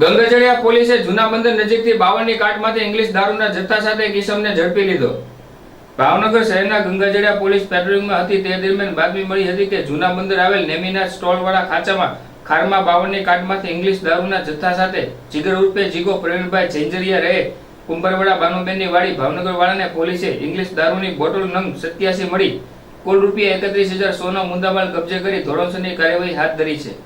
ગંગાજળિયા પોલીસે જૂના બંદર નજીકથી બાવનની કાટમાંથી ઇંગ્લિશ દારૂના જથ્થા સાથે કિસમને ઝડપી લીધો. ભાવનગર શહેરના ગંગાજળિયા પોલીસ પેટ્રોલિંગમાં હતી તે દરમિયાન બાતમી મળી હતી કે જૂના બંદર આવેલ નેમિના સ્ટોલવાળા ખાંચામાં ખારમાં બાવનની કાટમાંથી ઇંગ્લિશ દારૂના જથ્થા સાથે જીગર ઉર્ફે જીગો પ્રવીણભાઈ ઝેંઝરિયા રહે. કુંભરવાડા બાનુબેનની વાડી ભાવનગરવાળાને પોલીસે ઇંગ્લિશ દારૂની બોટલ નંગ સત્યાસી મળી કુલ રૂપિયા એકત્રીસ હજાર સોનો મુદ્દામાલ કબજે કરી ધોરણસરની કાર્યવાહી હાથ ધરી છે.